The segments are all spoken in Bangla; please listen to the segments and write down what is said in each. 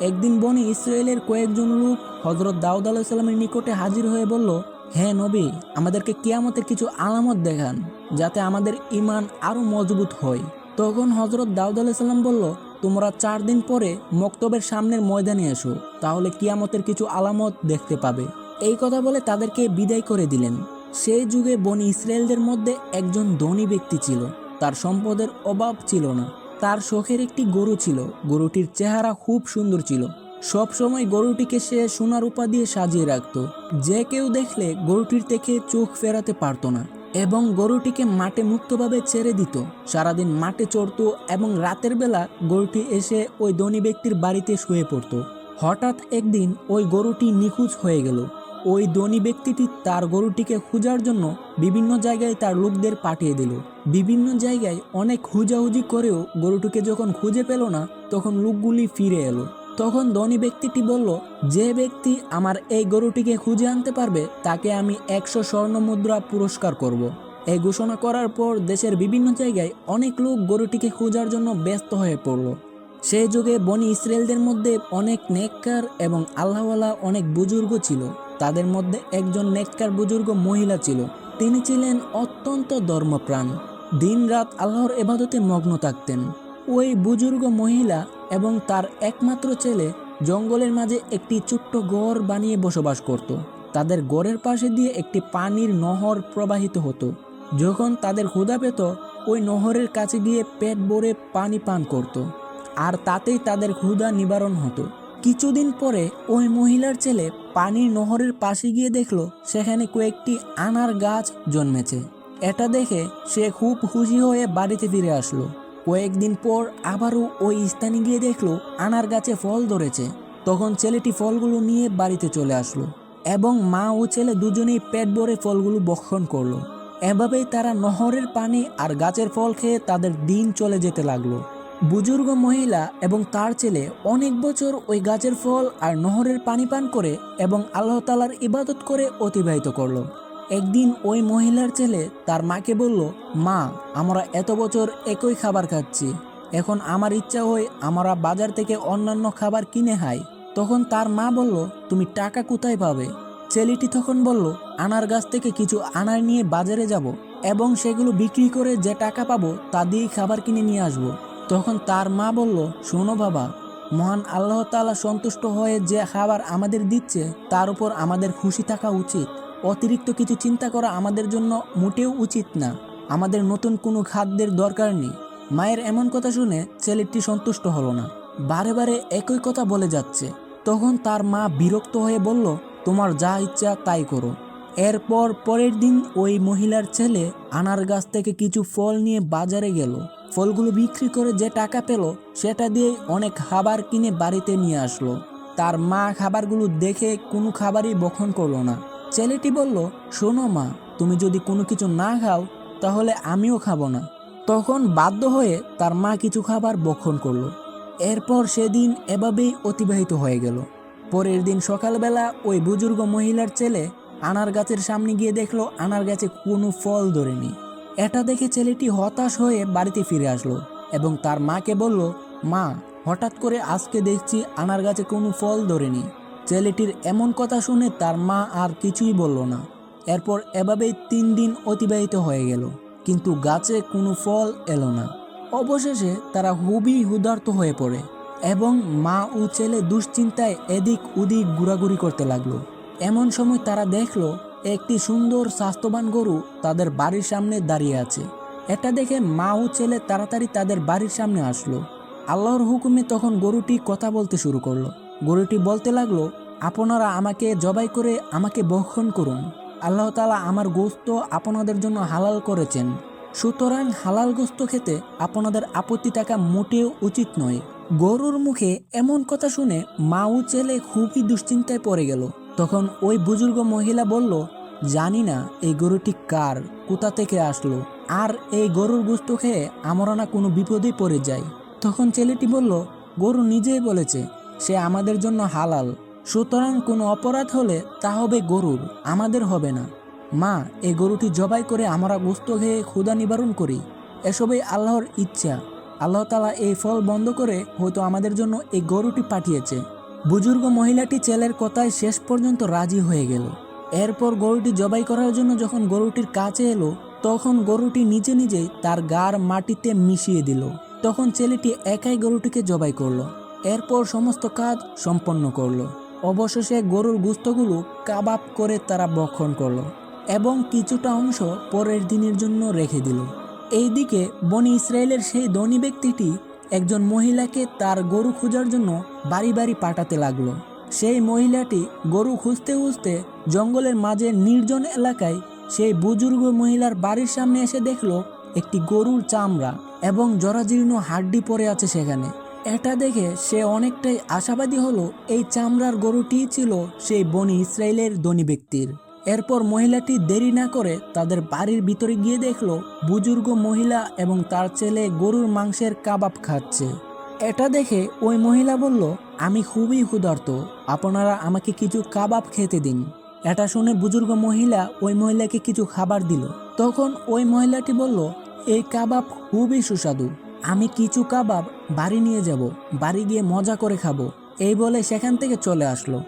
একদিন বনি ইসরায়েলের কয়েকজন লোক হজরত দাউদ আলাহিসাল্লামের নিকটে হাজির হয়ে বলল হ্যাঁ নবী, আমাদেরকে কিয়ামতের কিছু আলামত দেখান, যাতে আমাদের ইমান আরও মজবুত হয়। তখন হজরত দাউদ আলাহিসাল্লাম বলল, তোমরা চার দিন পরে মক্তবের সামনের ময়দানে এসো, তাহলে কিয়ামতের কিছু আলামত দেখতে পাবে। এই কথা বলে তাদেরকে বিদায় করে দিলেন। সেই যুগে বনি ইসরায়েলদের মধ্যে একজন ধনী ব্যক্তি ছিল, তার সম্পদের অভাব ছিল না। তার শখের একটি গরু ছিল। গরুটির চেহারা খুব সুন্দর ছিল। সব সময় গরুটিকে সে সোনার উপা দিয়ে সাজিয়ে রাখত। যে কেউ দেখলে গরুটির থেকে চোখ ফেরাতে পারতো না এবং গরুটিকে মাঠে মুক্তভাবে ছেড়ে দিত। সারাদিন মাঠে চড়তো এবং রাতের বেলা গরুটি এসে ওই ধনী ব্যক্তির বাড়িতে শুয়ে পড়ত। হঠাৎ একদিন ওই গরুটি নিখোঁজ হয়ে গেল। ওই ধনী ব্যক্তিটি তার গরুটিকে খোঁজার জন্য বিভিন্ন জায়গায় তার লোকদের পাঠিয়ে দিল। বিভিন্ন জায়গায় অনেক খুঁজাহুজি করেও গরুটিকে যখন খুঁজে পেল না, তখন লোকগুলি ফিরে এলো। তখন ধনী ব্যক্তিটি বলল, যে ব্যক্তি আমার এই গরুটিকে খুঁজে আনতে পারবে, তাকে আমি একশো স্বর্ণ মুদ্রা পুরস্কার করব। এই ঘোষণা করার পর দেশের বিভিন্ন জায়গায় অনেক লোক গরুটিকে খোঁজার জন্য ব্যস্ত হয়ে পড়ল। সেই যুগে বনি ইসরায়েলদের মধ্যে অনেক নেককার এবং আল্লাহওয়ালা অনেক বুজুর্গ ছিল। তাদের মধ্যে একজন নেককার বুজুর্গ মহিলা ছিল। তিনি ছিলেন অত্যন্ত ধর্মপ্রাণ। দিনরাত আল্লাহর এবাদতে মগ্ন থাকতেন। ওই বুজুর্গ মহিলা এবং তার একমাত্র ছেলে জঙ্গলের মাঝে একটি ছোট্ট গড় বানিয়ে বসবাস করত। তাদের গড়ের পাশে দিয়ে একটি পানির নহর প্রবাহিত হতো। যখন তাদের ক্ষুধা পেত, ওই নহরের কাছে গিয়ে পেট ভরে পানি পান করত। আর তাতেই তাদের ক্ষুধা নিবারণ হতো। কিছুদিন পরে ওই মহিলার ছেলে পানির নহরের পাশে গিয়ে দেখল সেখানে কয়েকটি আনার গাছ জন্মেছে। এটা দেখে সে খুব খুশি হয়ে বাড়িতে ফিরে আসলো। কয়েকদিন পর আবারও ওই স্থানে গিয়ে দেখল আনার গাছে ফল ধরেছে। তখন ছেলেটি ফলগুলো নিয়ে বাড়িতে চলে আসলো এবং মা ও ছেলে দুজনেই পেট ভরে ফলগুলো বক্ষণ করল। এভাবেই তারা নহরের পানি আর গাছের ফল খেয়ে তাদের দিন চলে যেতে লাগল। বুজুর্গ মহিলা এবং তার ছেলে অনেক বছর ওই গাছের ফল আর নহরের পানি পান করে এবং আল্লাহ তালার ইবাদত করে অতিবাহিত করল। একদিন ওই মহিলার ছেলে তার মাকে বলল, মা, আমরা এত বছর একই খাবার খাচ্ছি। এখন আমার ইচ্ছা হয় আমরা বাজার থেকে অন্যান্য খাবার কিনে খাই। তখন তার মা বলল, তুমি টাকা কোথায় পাবে? ছেলেটি তখন বলল, আনার গাছ থেকে কিছু আনার নিয়ে বাজারে যাব এবং সেগুলো বিক্রি করে যে টাকা পাবো তা দিয়েই খাবার কিনে নিয়ে আসব। তখন তার মা বলল, শোনো বাবা, মহান আল্লাহ তাআলা সন্তুষ্ট হয়ে যে খাবার আমাদের দিচ্ছে, তার উপর আমাদের খুশি থাকা উচিত। অতিরিক্ত কিছু চিন্তা করা আমাদের জন্য মোটেও উচিত না। আমাদের নতুন কোনো খাদ্যের দরকার নেই। মায়ের এমন কথা শুনে ছেলেটি সন্তুষ্ট হলো না। বারে বারে একই কথা বলে যাচ্ছে। তখন তার মা বিরক্ত হয়ে বলল, তোমার যা ইচ্ছা তাই করো। এরপর পরের দিন ওই মহিলার ছেলে আনার গাছ থেকে কিছু ফল নিয়ে বাজারে গেল। ফলগুলো বিক্রি করে যে টাকা পেল, সেটা দিয়ে অনেক খাবার কিনে বাড়িতে নিয়ে আসলো। তার মা খাবারগুলো দেখে কোনো খাবারই বক্ষণ করল না। ছেলেটি বলল, শোনো মা, তুমি যদি কোনো কিছু না খাও, তাহলে আমিও খাব না। তখন বাধ্য হয়ে তার মা কিছু খাবার বক্ষণ করল। এরপর সেদিন এভাবেই অতিবাহিত হয়ে গেল। পরের দিন সকালবেলা ওই বুজুর্গ মহিলার ছেলে আনার গাছের সামনে গিয়ে দেখল আনার গাছে কোনো ফল ধরেনি। এটা দেখে ছেলেটি হতাশ হয়ে বাড়িতে ফিরে আসলো এবং তার মাকে বলল, মা, হঠাৎ করে আজকে দেখছি আনার গাছে কোনো ফল ধরেনি। ছেলেটির এমন কথা শুনে তার মা আর কিছুই বলল না। এরপর এভাবেই তিন দিন অতিবাহিত হয়ে গেল, কিন্তু গাছে কোনো ফল এলো না। অবশেষে তারা খুবই হুদার্ত হয়ে পড়ে এবং মা ও ছেলে দুশ্চিন্তায় এদিক ওদিক ঘোরাঘুরি করতে লাগল। এমন সময় তারা দেখল একটি সুন্দর স্বাস্থ্যবান গরু তাদের বাড়ির সামনে দাঁড়িয়ে আছে। এটা দেখে মা ও ছেলে তাড়াতাড়ি তাদের বাড়ির সামনে আসলো। আল্লাহর হুকুমে তখন গরুটি কথা বলতে শুরু করল। গরুটি বলতে লাগল, আপনারা আমাকে জবাই করে আমাকে বক্ষণ করুন। আল্লাহ তালা আমার গোস্ত আপনাদের জন্য হালাল করেছেন। সুতরাং হালাল গোস্ত খেতে আপনাদের আপত্তি থাকা মোটেও উচিত নয়। গরুর মুখে এমন কথা শুনে মা ও ছেলে খুবই দুশ্চিন্তায় পড়ে গেল। তখন ওই বুজুর্গ মহিলা বলল, জানি না এই গরুটি কার, কোথা থেকে আসলো? আর এই গরুর গোস্ত খেয়ে আমরা না কোনো বিপদেই পড়ে যাই তখন ছেলেটি বলল, গরু নিজেই বলেছে, সে আমাদের জন্য হালাল। সুতরাং কোনো অপরাধ হলে তা হবে গরুর, আমাদের হবে না। মা, এই গরুটি জবাই করে আমরা গোস্ত খেয়ে ক্ষুধা নিবারণ করি। এসবই আল্লাহর ইচ্ছা। আল্লাহ তালা এই ফল বন্ধ করে হয়তো আমাদের জন্য এই গরুটি পাঠিয়েছে। বুজুর্গ মহিলাটি ছেলের কথায় শেষ পর্যন্ত রাজি হয়ে গেল। এরপর গরুটি জবাই করার জন্য যখন গরুটির কাছে এলো, তখন গরুটি নিজে নিজেই তার গার মাটিতে মিশিয়ে দিল। তখন ছেলেটি একাই গরুটিকে জবাই করল। এরপর সমস্ত কাজ সম্পন্ন করল। অবশেষে গরুর গুস্তগুলো কাবাব করে তারা বক্ষণ করল এবং কিছুটা অংশ পরের দিনের জন্য রেখে দিল। এইদিকে বনি ইসরায়েলের সেই ধনী ব্যক্তিটি একজন মহিলাকে তার গরু খোঁজার জন্য বাড়ি বাড়ি পাঠাতে লাগল। সেই মহিলাটি গরু খুঁজতে খুঁজতে জঙ্গলের মাঝে নির্জন এলাকায় সেই বুজুর্গ মহিলার বাড়ির সামনে এসে দেখল একটি গরুর চামড়া এবং জরাজীর্ণ হাড্ডি পড়ে আছে সেখানে। এটা দেখে সে অনেকটাই আশাবাদী হলো, এই চামড়ার গরুটিই ছিল সেই বনি ইসরায়েলের ধনী ব্যক্তির। এরপর মহিলাটি দেরি না করে তাদের বাড়ির ভিতরে গিয়ে দেখল বুজুর্গ মহিলা এবং তার ছেলে গরুর মাংসের কাবাব খাচ্ছে। এটা দেখে ওই মহিলা বলল, আমি খুবই ক্ষুধার্ত, আপনারা আমাকে কিছু কাবাব খেতে দিন। এটা শুনে বুজুর্গ মহিলা ওই মহিলাকে কিছু খাবার দিল। তখন ওই মহিলাটি বলল, এই কাবাব খুবই সুস্বাদু, আমি কিছু কাবাব বাড়ি নিয়ে যাব, বাড়ি গিয়ে মজা করে খাব। এই বলে সেখান থেকে চলে আসলো।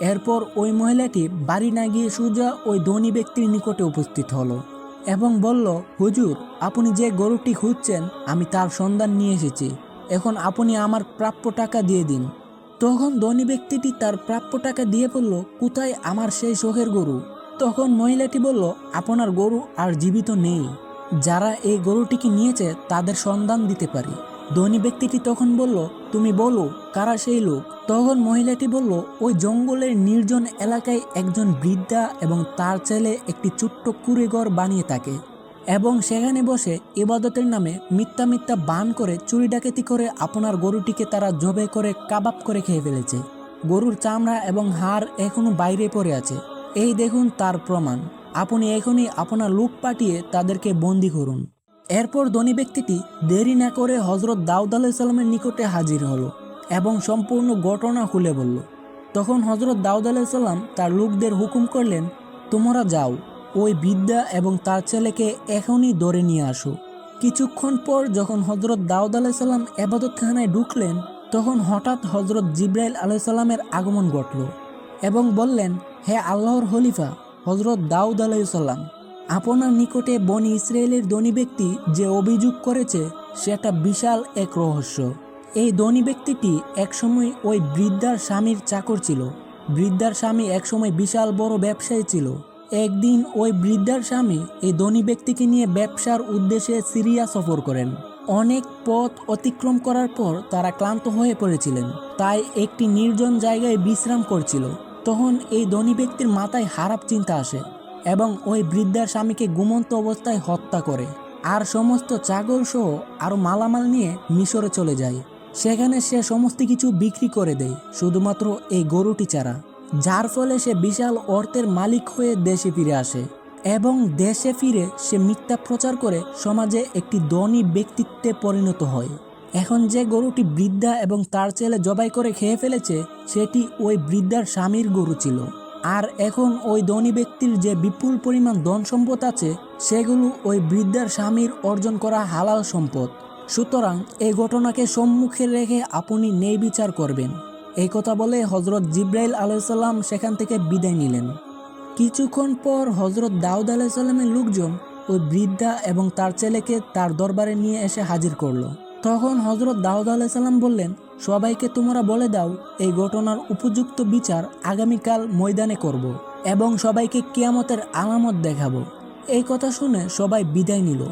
এরপর ওই মহিলাটি বাড়ি না গিয়ে সোজা ওই ধনী ব্যক্তির নিকটে উপস্থিত হলো এবং বলল, হুজুর, আপনি যে গরুটি খুঁজছেন, আমি তার সন্ধান নিয়ে এসেছি। এখন আপনি আমার প্রাপ্য টাকা দিয়ে দিন। তখন ধনী ব্যক্তিটি তার প্রাপ্য টাকা দিয়ে বলল, কোথায় আমার সেই শোকের গরু? তখন মহিলাটি বলল, আপনার গরু আর জীবিত নেই। যারা এই গরুটিকে নিয়েছে, তাদের সন্ধান দিতে পারি। ধনী ব্যক্তিটি তখন বলল, তুমি বলো, কারা সেই লোক? তখন মহিলাটি বলল, ওই জঙ্গলের নির্জন এলাকায় একজন বৃদ্ধা এবং তার ছেলে একটি ছোট্ট কুড়ে ঘর বানিয়ে থাকে এবং সেখানে বসে ইবাদতের নামে মিথ্যা মিথ্যা বান করে, চুরি ডাকাতি করে আপনার গরুটিকে তারা জবে করে, কাবাব করে খেয়ে ফেলেছে। গরুর চামড়া এবং হাড় এখনও বাইরে পড়ে আছে। এই দেখুন তার প্রমাণ। আপনি এখনই আপনার লোক পাঠিয়ে তাদেরকে বন্দি করুন। এরপর ধনী ব্যক্তিটি দেরি না করে হজরত দাউদ আলাইসাল্লামের নিকটে হাজির হলো এবং সম্পূর্ণ ঘটনা খুলে বলল। তখন হজরত দাউদ আলাইসাল্লাম তার লোকদের হুকুম করলেন, তোমরা যাও, ওই বিদ্যা এবং তার ছেলেকে এখনই ধরে নিয়ে আসো। কিছুক্ষণ পর যখন হজরত দাউদ আলাইসাল্লাম এবাদতখানায় ঢুকলেন, তখন হঠাৎ হজরত জিব্রাইল আলাইসাল্লামের আগমন ঘটল এবং বললেন, হে আল্লাহর হলিফা হজরত দাউদ আলাইসাল্লাম আপনার নিকটে বনি ইসরায়েলের ধনী ব্যক্তি যে অভিযোগ করেছে, সেটা বিশাল এক রহস্য। এই ধনী ব্যক্তিটি একসময় ওই বৃদ্ধার স্বামীর চাকর ছিল। বৃদ্ধার স্বামী একসময় বিশাল বড় ব্যবসায়ী ছিল। একদিন ওই বৃদ্ধার স্বামী এই ধনী ব্যক্তিকে নিয়ে ব্যবসার উদ্দেশ্যে সিরিয়া সফর করেন। অনেক পথ অতিক্রম করার পর তারা ক্লান্ত হয়ে পড়েছিলেন। তাই একটি নির্জন জায়গায় বিশ্রাম করছিল। তখন এই ধনী ব্যক্তির মাথায় খারাপ চিন্তা আসে। এবং ওই বৃদ্ধার স্বামীকে ঘুমন্ত অবস্থায় হত্যা করে। আর সমস্ত চাগর সহ আরও মালামাল নিয়ে মিশরে চলে যায়। সেখানে সে সমস্ত কিছু বিক্রি করে দেয়, শুধুমাত্র এই গরুটি ছাড়া। যার ফলে সে বিশাল অর্থের মালিক হয়ে দেশে ফিরে আসে এবং দেশে ফিরে সে মিথ্যা প্রচার করে সমাজে একটি ধনী ব্যক্তিত্বে পরিণত হয়। এখন যে গরুটি বৃদ্ধা এবং তার ছেলে জবাই করে খেয়ে ফেলেছে, সেটি ওই বৃদ্ধার স্বামীর গরু ছিল। আর এখন ওই ধনী ব্যক্তির যে বিপুল পরিমাণ ধন সম্পদ আছে, সেগুলো ওই বৃদ্ধার স্বামীর অর্জন করা হালাল সম্পদ। সুতরাং এই ঘটনাকে সম্মুখে রেখে আপনি নেই বিচার করবেন। এই কথা বলে হজরত জিব্রাইল আলাইসাল্লাম সেখান থেকে বিদায় নিলেন। কিছুক্ষণ পর হজরত দাউদ আলাইসাল্লামের লোকজন ওই বৃদ্ধা এবং তার ছেলেকে তার দরবারে নিয়ে এসে হাজির করল। তখন হজরত দাউদ আলাইসাল্লাম বললেন সবাইকে তোমরা বলে দাও, এই ঘটনার উপযুক্ত বিচার আগামীকাল ময়দানে করব এবং সবাইকে কেয়ামতের আলামত দেখাবো। এই কথা শুনে সবাই বিদায় নিল।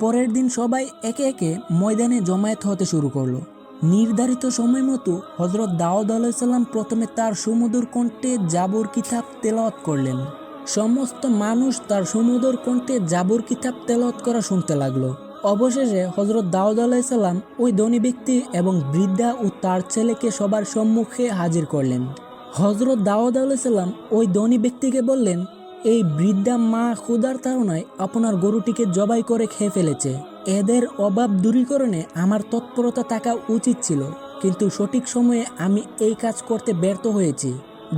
পরের দিন সবাই একে একে ময়দানে জমায়েত হতে শুরু করল। নির্ধারিত সময় মতো হজরত দাউদ আলাইসাল্লাম প্রথমে তার সুমধুর কণ্ঠে জাবর কিতাব তেলাওয়াত করলেন। সমস্ত মানুষ তার সুমধুর কণ্ঠে জাবর কিতাব তেলাওয়াত করা শুনতে লাগল। অবশেষে হজরত দাউদ আলাইসাল্লাম ওই ধনী ব্যক্তি এবং বৃদ্ধা ও তার ছেলেকে সবার সম্মুখে হাজির করলেন। হজরত দাউদ আলাইসাল্লাম ওই ধনী ব্যক্তিকে বললেন, এই বৃদ্ধা মা ক্ষুধার তাড়নায় আপনার গরুটিকে জবাই করে খেয়ে ফেলেছে। এদের অভাব দূরীকরণে আমার তৎপরতা থাকা উচিত ছিল, কিন্তু সঠিক সময়ে আমি এই কাজ করতে ব্যর্থ হয়েছি,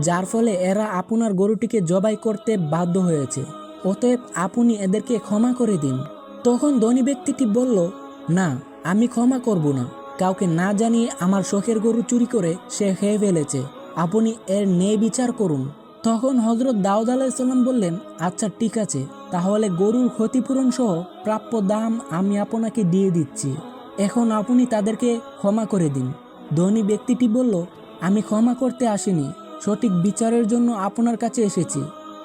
যার ফলে এরা আপনার গরুটিকে জবাই করতে বাধ্য হয়েছে। অতএব আপনি এদেরকে ক্ষমা করে দিন। তখন ধনী ব্যক্তিটি বলল, না, আমি ক্ষমা করব না। কাউকে না জানিয়ে আমার শখের গরু চুরি করে সে খেয়ে ফেলেছে। আপনি এর ন্যায় বিচার করুন। তখন হজরত দাউদ আলাইসাল্লাম বললেন আচ্ছা ঠিক আছে। তাহলে গরুর ক্ষতিপূরণ সহ প্রাপ্য দাম আমি আপনাকে দিয়ে দিচ্ছি। এখন আপনি তাদেরকে ক্ষমা করে দিন। ধনী ব্যক্তিটি বলল, আমি ক্ষমা করতে আসিনি। সঠিক বিচারের জন্য আপনার কাছে এসেছি।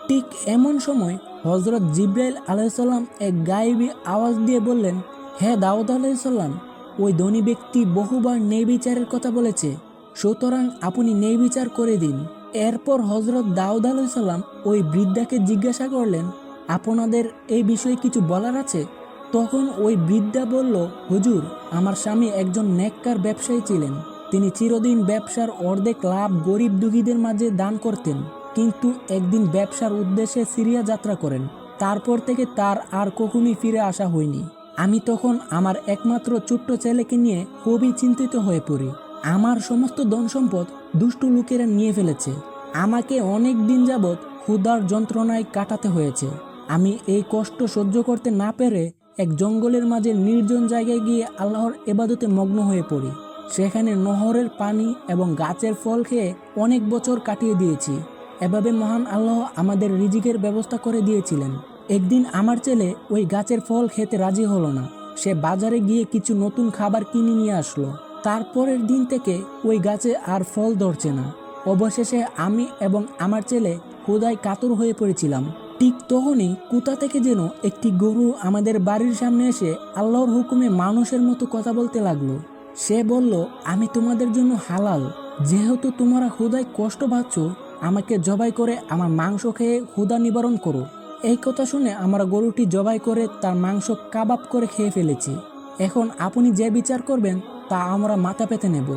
ঠিক এমন সময় হজরত জিব্রাইল আলাইসাল্লাম এক গায়েবী আওয়াজ দিয়ে বললেন হ্যাঁ দাউদ আলাইসাল্লাম ওই ধনী ব্যক্তি বহুবার ন্যায় বিচারের কথা বলেছে। সুতরাং আপনি ন্যায় বিচার করে দিন। এরপর হজরত দাউদ আলাইসাল্লাম ওই বৃদ্ধাকে জিজ্ঞাসা করলেন, আপনাদের এই বিষয়ে কিছু বলার আছে? তখন ওই বৃদ্ধা বলল, হুজুর, আমার স্বামী একজন নেককার ব্যবসায়ী ছিলেন। তিনি চিরদিন ব্যবসার অর্ধেক লাভ গরিব দুঃখীদের মাঝে দান করতেন। কিন্তু একদিন ব্যবসার উদ্দেশ্যে সিরিয়া যাত্রা করেন। তারপর থেকে তার আর কখনই ফিরে আসা হয়নি। আমি তখন আমার একমাত্র ছোট্ট ছেলেকে নিয়ে খুবই চিন্তিত হয়ে পড়ি। আমার সমস্ত ধন সম্পদ দুষ্টু লোকেরা নিয়ে ফেলেছে। আমাকে অনেক দিন যাবৎ ক্ষুধার যন্ত্রণায় কাটাতে হয়েছে। আমি এই কষ্ট সহ্য করতে না পেরে এক জঙ্গলের মাঝে নির্জন জায়গায় গিয়ে আল্লাহর এবাদতে মগ্ন হয়ে পড়ি। সেখানে নহরের পানি এবং গাছের ফল খেয়ে অনেক বছর কাটিয়ে দিয়েছি। এভাবে মহান আল্লাহ আমাদের রিজিকের ব্যবস্থা করে দিয়েছিলেন। একদিন আমার ছেলে ওই গাছের ফল খেতে রাজি হলো না। সে বাজারে গিয়ে কিছু নতুন খাবার কিনে নিয়ে আসলো। তারপরের দিন থেকে ওই গাছে আর ফল ধরছে না। অবশেষে আমি এবং আমার ছেলে ক্ষুদায় কাতর হয়ে পড়েছিলাম। ঠিক তখনই কোথা থেকে যেন একটি গরু আমাদের বাড়ির সামনে এসে আল্লাহর হুকুমে মানুষের মতো কথা বলতে লাগল। সে বলল, আমি তোমাদের জন্য হালাল। যেহেতু তোমরা ক্ষুদায় কষ্ট পাচ্ছ আমাকে জবাই করে আমার মাংস খেয়ে ক্ষুদা নিবারণ করো। এই কথা শুনে আমরা গরুটি জবাই করে তার মাংস কাবাব করে খেয়ে ফেলেছি। এখন আপনি যে বিচার করবেন, তা আমরা মাথা পেতে নেব।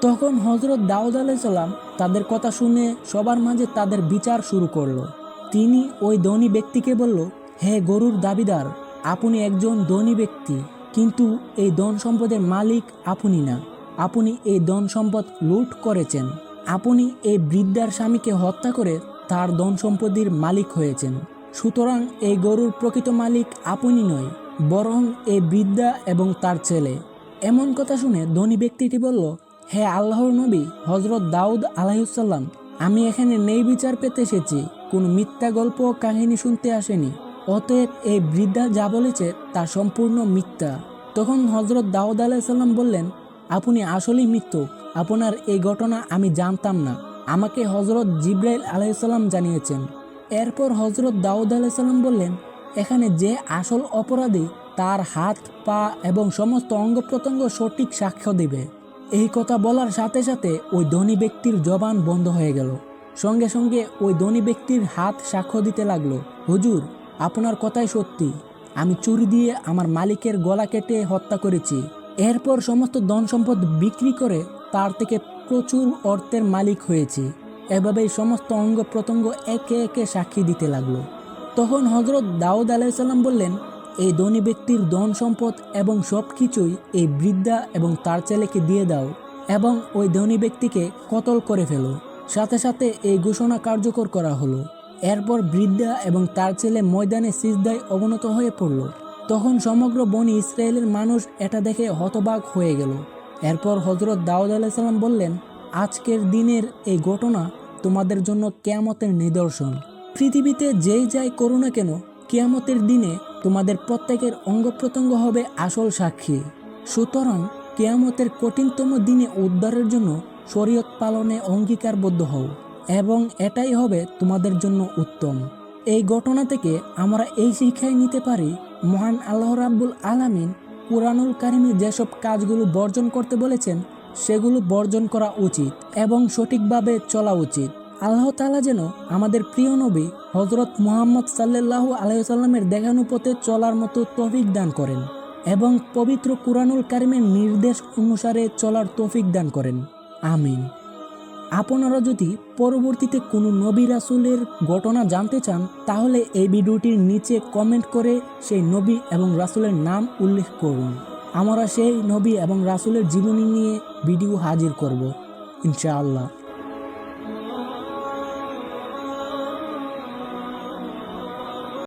তখন হজরত দাউদ আলাইসাল্লাম তাদের কথা শুনে সবার মাঝে তাদের বিচার শুরু করল। তিনি ওই ধনী ব্যক্তিকে বলল, হে গরুর দাবিদার, আপনি একজন ধনী ব্যক্তি, কিন্তু এই ধন সম্পদের মালিক আপনি না। আপনি এই ধন সম্পদ লুট করেছেন। আপনি এই বৃদ্ধার স্বামীকে হত্যা করে তার ধন সম্পত্তির মালিক হয়েছেন। সুতরাং এই গরুর প্রকৃত মালিক আপনি নয়, বরং এই বৃদ্ধা এবং তার ছেলে। এমন কথা শুনে ধনী ব্যক্তিটি বলল, হে আল্লাহর নবী হজরত দাউদ আলাইসাল্লাম আমি এখানে নেই বিচার পেতে এসেছি। কোনো মিথ্যা গল্প কাহিনী শুনতে আসেনি। অতএব এই বৃদ্ধা যা বলেছে তা সম্পূর্ণ মিথ্যা। তখন হজরত দাউদ আলাইসাল্লাম বললেন, আপনি আসলেই মৃত্যু আপনার এই ঘটনা আমি জানতাম না। আমাকে হজরত জিব্রাইল আলাইসাল্লাম জানিয়েছেন। এরপর হজরত দাউদ আলাইসাল্লাম বললেন, এখানে যে আসল অপরাধী তার হাত, পা এবং সমস্ত অঙ্গ প্রত্যঙ্গ সঠিক সাক্ষ্য দিবে। এই কথা বলার সাথে সাথে ওই ধনী ব্যক্তির জবান বন্ধ হয়ে গেল। সঙ্গে সঙ্গে ওই ধনী ব্যক্তির হাত সাক্ষ্য দিতে লাগল, হুজুর, আপনার কথাই সত্যি। আমি চুরি দিয়ে আমার মালিকের গলা কেটে হত্যা করেছি। এরপর সমস্ত ধন সম্পদ বিক্রি করে তার থেকে প্রচুর অর্থের মালিক হয়েছি। এভাবেই সমস্ত অঙ্গ প্রত্যঙ্গ একে একে সাক্ষী দিতে লাগল। তখন হজরত দাউদ আলাইসাল্লাম বললেন, এই ধনী ব্যক্তির ধন সম্পদ এবং সব কিছুই এই বৃদ্ধা এবং তার ছেলেকে দিয়ে দাও এবং ওই ধনী ব্যক্তিকে কতল করে ফেলো। সাথে সাথে এই ঘোষণা কার্যকর করা হলো। এরপর বৃদ্ধা এবং তার ছেলে ময়দানে সিজদায় অবনত হয়ে পড়ল। তখন সমগ্র বনি ইসরায়েলের মানুষ এটা দেখে হতবাক হয়ে গেল। এরপর হজরত দাউদ আলাইসাল্লাম বললেন, আজকের দিনের এই ঘটনা তোমাদের জন্য কেয়ামতের নিদর্শন। পৃথিবীতে যেই যাই করো না কেন, কেয়ামতের দিনে তোমাদের প্রত্যেকের অঙ্গ প্রত্যঙ্গ হবে আসল সাক্ষী। সুতরাং কেয়ামতের কঠিনতম দিনে উদ্ধারের জন্য শরীয়ত পালনে অঙ্গীকারবদ্ধ হও, এবং এটাই হবে তোমাদের জন্য উত্তম। এই ঘটনা থেকে আমরা এই শিক্ষায় নিতে পারি, মহান আল্লাহ রাব্বুল আলামিন কুরআনুল কারিমে যেসব কাজগুলো বর্জন করতে বলেছেন, সেগুলো বর্জন করা উচিত এবং সঠিকভাবে চলা উচিত। আল্লাহ তালা যেন আমাদের প্রিয় নবী হজরত মুহাম্মদ সাল্লাল্লাহু আলাইসাল্লামের দেখানো পথে চলার মতো তৌফিক দান করেন এবং পবিত্র কুরআনুল কারিমের নির্দেশ অনুসারে চলার তৌফিক দান করেন। আমিন। আপনারা যদি পরবর্তীতে কোনো নবী রাসুলের ঘটনা জানতে চান, তাহলে এই ভিডিওটির নিচে কমেন্ট করে সেই নবী এবং রাসুলের নাম উল্লেখ করুন। আমরা সেই নবী এবং রাসুলের জীবনী নিয়ে ভিডিও হাজির করব, ইনশাআল্লাহ।